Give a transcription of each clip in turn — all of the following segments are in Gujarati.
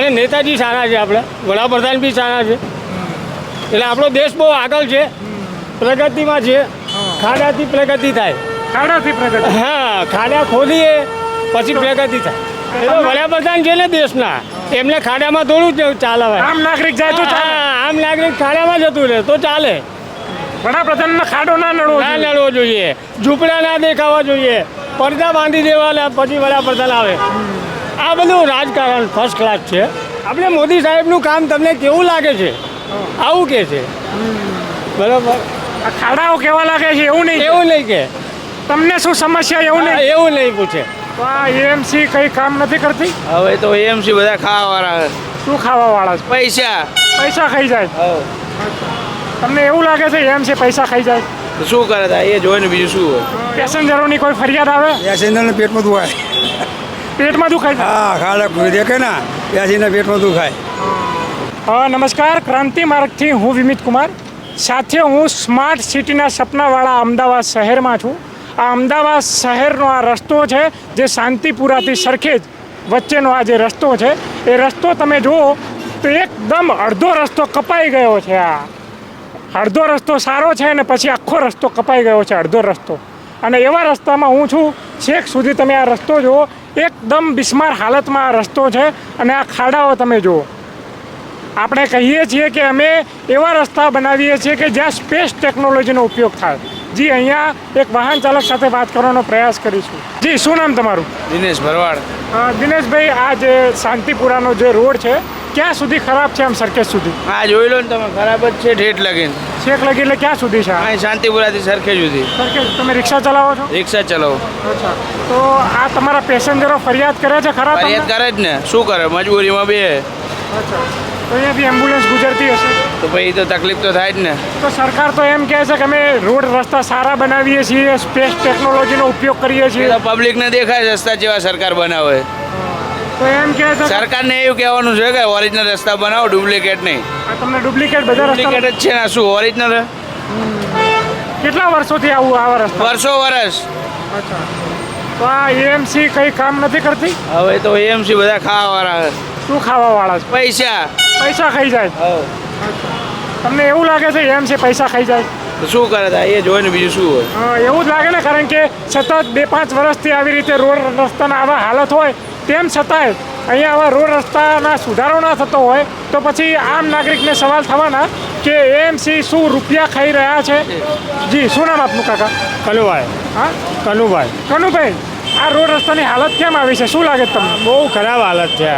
અને નેતાજી સારા છે આપણે. વડાપ્રધાન બી સારા છે. એટલે આપણો દેશ બહુ આગળ છે. પ્રગતિમાં છે. ખાડાથી પ્રગતિ થાય. ખાડાથી પ્રગતિ. હા ખાડા ખોદીએ પછી પ્રગતિ થાય. એટલે વડાપ્રધાન છે ને દેશના. એમને ખાડામાં થોડું જ ચાલે હવે. આમ નાગરિક જાય તો આમ નાગરિક ખાડામાં જતું રહે તો ચાલે. વડાપ્રધાનનો ખાડો ના નડવો ના નડવો લડવો જોઈએ. ઝૂંપડા ના દેખાવા જોઈએ. પડદા બાંધી દેવાના પછી વડાપ્રધાન આવે. આ બધું રાજકારણ ફર્સ્ટ ક્લાસ છે. આપણે મોદી સાહેબનું કામ તમને કેવું લાગે છે? આવું કે છે. બરાબર? આ ખાડાઓ કેવા લાગે છે એવું નહીં એવું નહીં કે તમને શું સમસ્યા એવું નહીં? એવું નહીં પૂછે. તો આ એએમસી કઈ કામ નથી કરતી? હવે તો એએમસી બધા ખાવાવાળા શું ખાવા વાળા છે? પૈસા. પૈસા ખાઈ જાય. તમને એવું લાગે છે એએમસી પૈસા ખાઈ જાય? શું કરે એ જોઈને બીજું શું હોય? પેસેન્જરોની કોઈ ફરિયાદ આવે? પેસેન્જરને પેટમાં દુખાય. પેટમાં દુખાય છે? હા ખાડા દેખે ને. પેસેન્જર પેટમાં દુખાય. નમસ્કાર ક્રાંતિ માર્ગથી હું વિમિત કુમાર. સાથે હું સ્માર્ટ સિટીના સપનાવાળા અમદાવાદ શહેરમાં છું. આ અમદાવાદ શહેરનો આ રસ્તો છે જે શાંતિપુરાથી સરખેજ વચ્ચેનો આ જે રસ્તો છે એ રસ્તો તમે જુઓ તો એકદમ અડધો રસ્તો કપાઈ ગયો છે આ. અડધો રસ્તો સારો છે અને પછી આખો રસ્તો કપાઈ ગયો છે અડધો રસ્તો. અને એવા રસ્તામાં હું છું છેક સુધી તમે આ રસ્તો જુઓ એકદમ બિસ્માર હાલતમાં આ રસ્તો છે અને આ ખાડાઓ તમે જુઓ. આપણે કહીએ છીએ કે અમે એવા રસ્તા બનાવીએ છીએ કે જ્યાં સ્પેસ ટેકનોલોજીનો ઉપયોગ થાય. જી અહીંયા એક વાહન ચાલક સાથે વાત કરવાનો પ્રયાસ કરીશું. જી શું નામ તમારું? દિનેશ ભરવાડ. દિનેશભાઈ આ જે શાંતિપુરાનો જે રોડ છે ક્યાં સુધી ખરાબ છે આમ સરખેજ સુધી? આ જોઈ લો ને તમે ખરાબ જ છે ઠેઠ લગીન. છેક લગી એટલે ક્યાં સુધી છે? અહીં શાંતિપુરાથી સરખેજ સુધી. સરખેજ? તમે રિક્ષા ચલાવો છો? રિક્ષા ચલાવો. અચ્છા. તો આ તમારા પેસેન્જરો ફરિયાદ કરે છે ખરા? ફરિયાદ કરે જ ને. શું કરે? મજબૂરીમાં બે અચ્છા. તો અહીંયાથી એમ્બ્યુલન્સ ગુજરતી હશે? તો ભાઈ તો તકલીફ તો થાય જ ને. તો સરકાર તો એમ કહે છે કે અમે રોડ રસ્તા સારા બનાવીએ છીએ સ્પેસ ટેકનોલોજીનો ઉપયોગ કરીએ છીએ. પબ્લિકને દેખાય રસ્તા જેવા સરકાર બનાવે. તો એમ છે કે સરકારને એવું કહેવાનું છે કે ઓરિજિનલ રસ્તા બનાવો ડુપ્લિકેટ નહીં. તમને ડુપ્લિકેટ બધા ડુપ્લિકેટ જ છે ને આ શું ઓરિજિનલ કેટલા વર્ષોથી આવું આવા રસ્તા? વર્ષો વર્ષ. અચ્છા. તો આ એએમસી કઈ કામ નથી કરતી? હવે તો એએમસી બધા ખાવાવાળા શું ખાવા વાળા છે? પૈસા. પૈસા ખાઈ જાય? તમને એવું લાગે છે એએમસી પૈસા ખાઈ જાય? શું કરે તા એ જોઈને બીજું શું હોય? હા, એવું જ લાગે ને કારણ કે સતત બે પાંચ વર્ષથી આવી રીતે રોડ રસ્તાના આવા હાલત હોય તેમ છતાંય અહીંયા આવા રોડ રસ્તાના સુધારો ના થતો હોય તો પછી આમ નાગરિકને સવાલ થવાના કે એએમસી શું રૂપિયા ખાઈ રહ્યા છે? જી શું નામ આપનું કાકા? કનુભાઈ. હા? કનુભાઈ. કનુભાઈ. આ રોડ રસ્તાની હાલત કેમ આવી છે? શું લાગે તમને? બહુ ખરાબ હાલત છે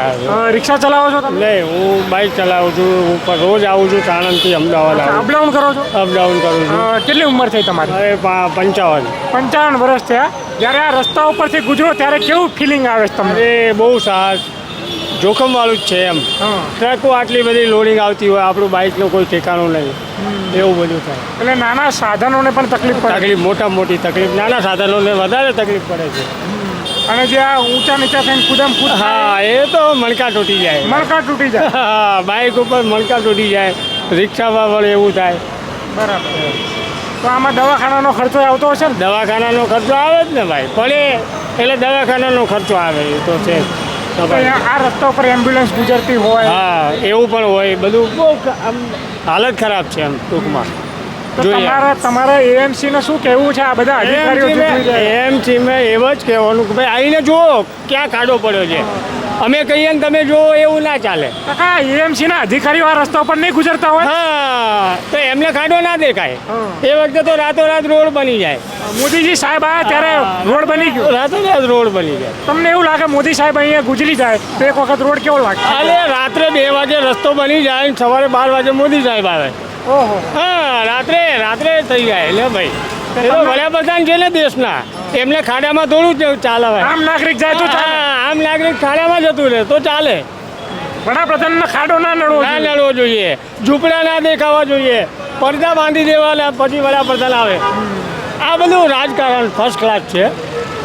રિક્ષા ચલાવો છો તમે? નહીં હું બાઇક ચલાવું છું હું રોજ આવું છું આણંદથી અમદાવાદ આવું અપડાઉન કરો છો? અપડાઉન કરું છું. કેટલી ઉંમર થઈ તમારી? પંચાવન. પંચાવન વર્ષ થયા. જ્યારે આ રસ્તા ઉપરથી ગુજરો ત્યારે કેવું ફિલિંગ આવે છે તમને? બહુ સાહસ. જોખમવાળું જ છે એમ. ટ્રકો આટલી બધી લોડિંગ આવતી હોય આપણું બાઇકનું કોઈ ઠેકાણું નહીં. એવું બધું થાય. એટલે નાના સાધનોને પણ તકલીફ પડે. તકલીફ મોટા મોટી તકલીફ. નાના સાધનોને વધારે તકલીફ પડે છે. અને જે આ ઊંચા નીચા થઈને કુદમ કુદ હા એ તો મણકા તૂટી જાય. મણકા તૂટી જાય. હા બાઇક ઉપર મણકા તૂટી જાય. રિક્ષામાં પણ એવું થાય. બરાબર. તો આમાં દવાખાનાનો ખર્ચો આવતો હશે ને? દવાખાનાનો ખર્ચો આવે જ ને ભાઈ. પડે એટલે દવાખાનાનો ખર્ચો આવે એ તો છે જ. આ રસ્તા ઉપર એમ્બ્યુલન્સ ગુજરતી હોય. હા એવું પણ હોય બધું બહુ આમ હાલત ખરાબ છે એમ ટૂંકમાં. તમારા તમારા એએમસી ને શું કહેવું છે? આ બધા અધિકારીઓ મેં એમ જ કહેવાનું કે ભાઈ આવીને જુઓ ક્યાં ખાડો પડ્યો છે. અમે કહીએ ને તમે જુઓ એવું ના ચાલે. કાકા એએમસી ના અધિકારીઓ આ રસ્તા પર નહીં ગુજરતા હોય? હા તો એમને ખાડો ના દેખાય. એ વખતે તો રાતોરાત રોડ બની જાય. મોદીજી સાહેબ આ ત્યારે રોડ બની ગયો. રાતોરાત રોડ બની જાય. તમને એવું લાગે મોદી સાહેબ અહીંયા ગુજરી જાય તો એક વખત રોડ કેવો લાગે? અરે રાત્રે બે વાગે રસ્તો બની જાય સવારે બાર વાગે મોદી સાહેબ આવે. ઓહો. હા રાત્રે રાત્રે થઈ જાય લે ભાઈ. વડાપ્રધાન છે ને દેશના એમને ખાડામાં થોડું ચાલે આમ નાગરિક જાય તો આમ નાગરિક ખાડામાં જતું રહે તો ચાલે. વડાપ્રધાનનો ખાડો ના નડવો ના નડવો લડવો જોઈએ. ઝૂંપડા ના દેખાવા જોઈએ. પડદા બાંધી દેવાના પછી વડાપ્રધાન આવે. આ બધું રાજકારણ ફર્સ્ટ ક્લાસ છે.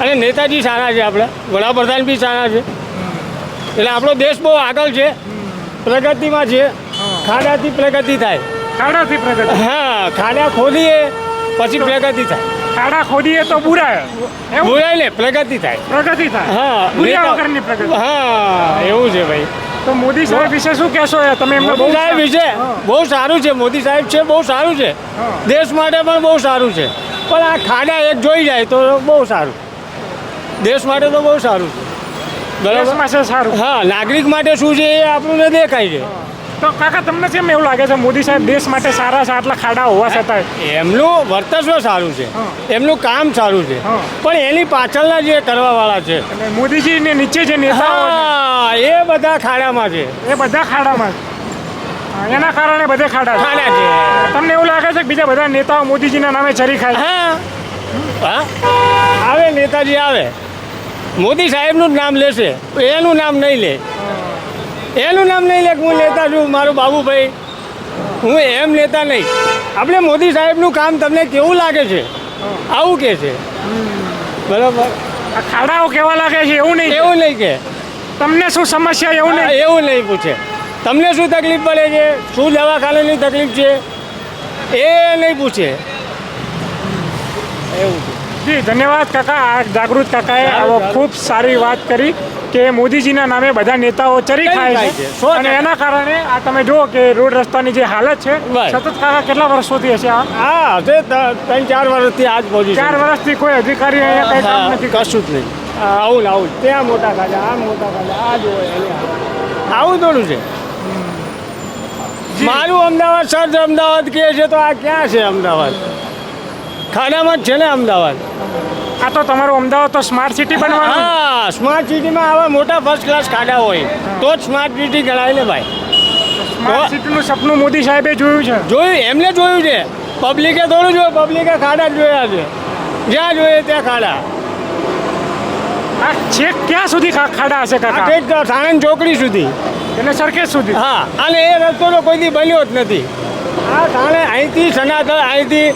અને નેતાજી સારા છે આપણે. વડાપ્રધાન બી સારા છે. એટલે આપણો દેશ બહુ આગળ છે. પ્રગતિમાં છે. ખાડાથી પ્રગતિ થાય. ખાડાથી પ્રગતિ. હા ખાડા ખોદીએ પછી પ્રગતિ થાય. ખાડા ખોદીએ તો બુરાય. બુરાય ને પ્રગતિ થાય. પ્રગતિ થાય. હા બુર્યા વગરની પ્રગતિ. હા એવું છે ભાઈ. તો મોદી સાહેબ વિશે શું કહેશો તમે એમને બહુ મોદી સાહેબ વિશે? બહુ સારું છે મોદી સાહેબ છે બહુ સારું છે. દેશ માટે પણ બહુ સારું છે. પણ આ ખાડા એક જોઈ જાય તો બહુ સારું. દેશ માટે તો બહુ સારું છે. બરાબર? સારું. હા નાગરિક માટે શું છે એ આપણને દેખાય છે. તો કાકા તમને કેમ એવું લાગે છે મોદી સાહેબ દેશ માટે સારા છે આટલા ખાડા હોવા છતાંય? એમનું વર્ચસ્વ સારું છે. એમનું કામ સારું છે. પણ એની પાછળના જે કરવાવાળા છે. મોદીજીને નીચે જે નેતા એ બધા ખાડામાં છે. એ બધા ખાડામાં છે. એના કારણે બધે ખાડા ખાડા છે. તમને એવું લાગે છે કે બીજા બધા નેતાઓ મોદીજીના નામે ચરી ખાય? હા. હા? આવે નેતાજી આવે. મોદી સાહેબનું જ નામ લેશે. એનું નામ નહીં લે. એનું નામ નહીં લે હું નેતા છું મારું બાબુભાઈ. હું એમ નેતા નહીં. આપણે મોદી સાહેબનું કામ તમને કેવું લાગે છે? આવું કે છે? બરાબર? ખાડાઓ કેવા લાગે છે એવું નહીં એવું નહીં કે. તમને શું સમસ્યા એવું નહીં? એવું નહીં પૂછે. તમને શું તકલીફ પડે છે? શું દવાખાનાની તકલીફ છે? એ નહીં પૂછે. એવું જી ધન્યવાદ કાકા આ જાગૃત કાકાએ આવો ખૂબ સારી વાત કરી. કે મોદીજીના નામે બધા નેતાઓ ચરી ખાય છે. અને એના કારણે આ તમે જુઓ કે રોડ રસ્તાની જે હાલત છે સતત કાકા કેટલા વર્ષોથી હશે આ? હા તે ત્રણ ચાર વર્ષથી આજ પોઝિશન ચાર વર્ષથી કોઈ અધિકારી અહીંયા કઈ કામ નથી કશું જ નહીં. આવું આવું. ત્યાં મોટા ખાજા આ મોટા ખાજા આ જો આવું થોડું છે. મારું અમદાવાદ સર અમદાવાદ કહે છે તો આ ક્યાં છે અમદાવાદ? ખાડામાં જ છે ને અમદાવાદ? આ તો તમારું અમદાવાદ તો સ્માર્ટ સિટી બનવાનું. હા સ્માર્ટ સિટીમાં આવા મોટા ફર્સ્ટ ક્લાસ ખાડા હોય તો જ સ્માર્ટ સિટી ગણાય ને ભાઈ. સ્માર્ટ સિટીનું સપનું મોદી સાહેબે જોયું છે. જોયું એમને જોયું છે. પબ્લિકે થોડું જોયું પબ્લિકે ખાડા જોયા છે. જ્યાં જોઈએ ત્યાં ખાડા. આ છેક ક્યાં સુધી ખાડા હશે કાકા? ઠેઠ સાણંદ ચોકડી સુધી. એટલે સરખેજ સુધી. હા અને એ રસ્તો તો કોઈથી બન્યો જ નથી. આ સાણે અહીંથી સનાતન અહીંથી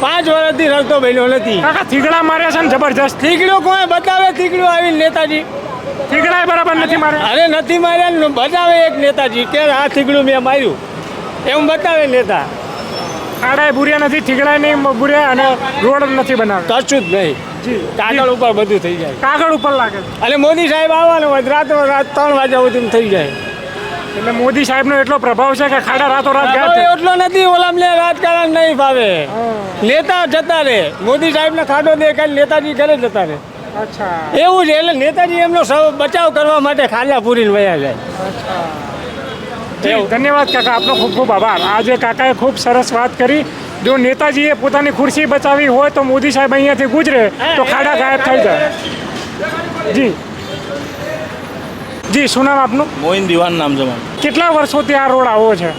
પાંચ વર્ષથી રસ્તો બન્યો નથી. કાકા થીગડા માર્યા છે ને જબરજસ્ત? થીગડો કોઈ બતાવે? થીગડો આવી નેતાજી. થીગડા બરાબર નથી માર્યા? અરે નથી માર્યા ને બતાવે એક નેતાજી કે આ થીગડું મેં માર્યું. એવું બતાવે નેતા. ખાડાએ ભૂર્યા નથી થીગડાએ નહીં ભૂર્યા અને રોડ નથી બનાવ્યો. કશું જ નહીં. કાગળ ઉપર બધું થઈ જાય. કાગળ ઉપર લાગે. અને મોદી સાહેબ આવવાનું હોય રાત રાત ત્રણ વાગ્યા સુધી થઈ જાય. એટલે મોદી સાહેબનો એટલો પ્રભાવ છે કે ખાડા રાતો રાત ગયા હવે એટલો નથી ઓલામને રાજકારણ નહીં ભાવે નેતા જતા રહે મોદી સાહેબને ખાડો દેખાય નેતાજી ઘરે જતા રહે એવું છે એટલે નેતાજી એમનો બચાવ કરવા માટે ખાલા પૂરીને વયા જાય. ધન્યવાદ કાકા આપનો ખૂબ ખૂબ આભાર. આજે કાકાએ ખૂબ સરસ વાત કરી. જો નેતાજીએ પોતાની ખુરશી બચાવી હોય તો મોદી સાહેબ અહીંયાથી ગુજરે તો ખાડા ગાયબ થઈ જાય. જી. જી શું નામ આપનું? મોહિન દિવાન નામ છે મારું. કેટલા વર્ષોથી આ રોડ આવો છે?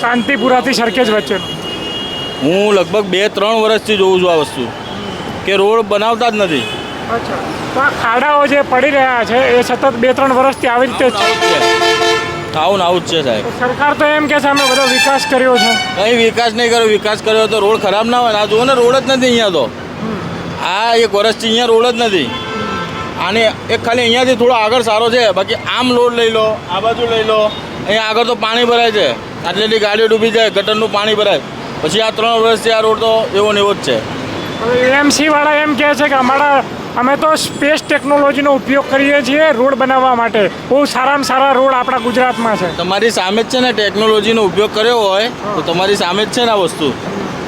શાંતિપુરાથી સરખેજ વચ્ચે. હું લગભગ બે ત્રણ વર્ષથી જોઉં છું આ વસ્તુ. કે રોડ બનાવતા જ નથી. અચ્છા. તો આ ખાડાઓ જે પડી રહ્યા છે એ સતત બે ત્રણ વર્ષથી આવી રીતે છે. આવું આવું જ છે સાહેબ. સરકાર તો એમ કે છે અમે બધો વિકાસ કર્યો છે. કંઈ વિકાસ નહીં કર્યો. વિકાસ કર્યો તો રોડ ખરાબ ના હોય. આ જુઓ ને રોડ જ નથી અહીંયા તો. આ એક વર્ષથી અહીંયા રોડ જ નથી. આને એક ખાલી અહીંયાથી થોડો આગળ સારો છે. બાકી આમ લોડ લઈ લો આ બાજુ લઈ લો. અહીંયા આગળ તો પાણી ભરાય છે. આટલી ગાડીઓ ડૂબી જાય ગટરનું પાણી ભરાય. પછી આ ત્રણ વર્ષથી આ રોડ તો એવો ને એવો જ છે. હવે એમસી વાળા એમ કહે છે કે અમારા અમે તો સ્પેસ ટેકનોલોજીનો ઉપયોગ કરીએ છીએ રોડ બનાવવા માટે. બહુ સારામાં સારા રોડ આપણા ગુજરાતમાં છે. તમારી સામે જ છે ને ટેકનોલોજીનો ઉપયોગ કર્યો હોય તો તમારી સામે જ છે ને આ વસ્તુ?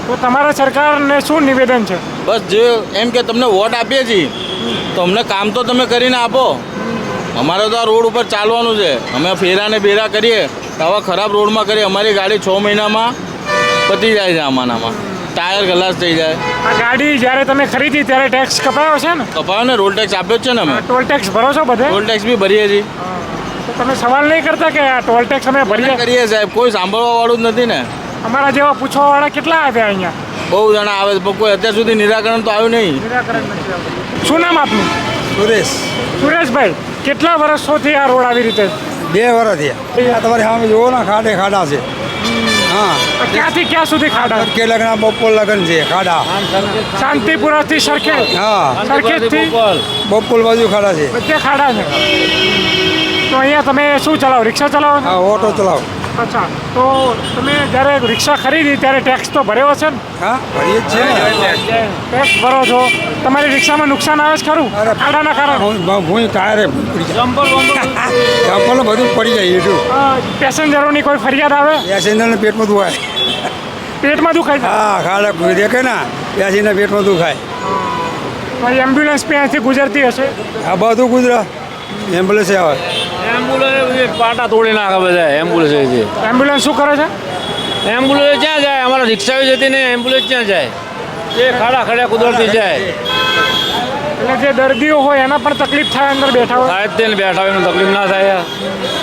તો તમારા સરકારને શું નિવેદન છે? બસ જે એમ કે તમને વોટ આપીએ છીએ તો અમને કામ તો તમે કરીને આપો. અમારે તો આ રોડ ઉપર ચાલવાનું છે. અમે ફેરા ને બેરા કરીએ તો આવા ખરાબ રોડમાં કરીએ. અમારી ગાડી છ મહિનામાં પતી જાય છે આમાંનામાં. ટાયર ગલાસ થઈ જાય. આ ગાડી જ્યારે તમે ખરીદી ત્યારે ટેક્સ કપાયો છે ને? કપાયો ને રોડ ટેક્સ આપ્યો છે ને અમે. ટોલ ટેક્સ ભરો છો બધે? ટોલ ટેક્સ બી ભરીએ છીએ. તમે સવાલ નહીં કરતા કે આ ટોલ ટેક્સ અમે ભરીએ કરીએ સાહેબ. કોઈ સાંભળવા વાળું જ નથી ને. અમારા જેવા પૂછવાવાળા કેટલા આવ્યા અહીંયા? બહુ જણા આવે છે કોઈ અત્યાર સુધી નિરાકરણ તો આવ્યું નહીં. શું નામ આપનું? સુરેશ. સુરેશભાઈ કેટલા વર્ષોથી આ રોડ આવી રીતે? બે વર્ષ થયા આ તમારી સામે જુઓ ને ખાડે ખાડા છે. હા. ક્યાંથી ક્યાં સુધી ખાડા? કે લગ્ન બપોર લગ્ન છે ખાડા. શાંતિપુરાથી સરખેજ હા. સરખેજથી બપોર બાજુ ખાડા છે. બધે ખાડા છે. તો અહીંયા તમે શું ચલાવો? રિક્ષા ચલાવો? હા ઓટો ચલાવો. અચ્છા. તો તમે જ્યારે રિક્ષા ખરીદી ત્યારે ટેક્સ તો ભર્યો હશે ને? હા ભરીએ જ છે ને. ટેક્સ ભરો છો. તમારી રિક્ષામાં નુકસાન આવે છે ખરું? અરે ખાડાના કારણે. હું ટાયરે ચંપલ બધું પડી જાય એટલું પેસેન્જરોની કોઈ ફરિયાદ આવે? પેસેન્જરને પેટમાં દુખાય. પેટમાં દુખાય? હા ખાડા દેખે ને પેસેન્જર પેટમાં દુખાય. એમ્બ્યુલન્સ અહીંથી ગુજરતી હશે? આ બધું ગુજરાત એમ્બ્યુલન્સ આવે. પાટા તોડી નાખે બધા એમ્બ્યુલન્સ છે એમ્બ્યુલન્સ શું કરે છે? એમ્બ્યુલન્સ ક્યાં જાય? અમારા રિક્ષા જતી ને એમ્બ્યુલન્સ ક્યાં જાય? એ ખાડા ખડ્યા કુદરતી જાય. એટલે જે દર્દીઓ હોય એના પણ તકલીફ થાય અંદર બેઠા હોય? સાહેબ તેને બેઠા હોય તકલીફ ના થાય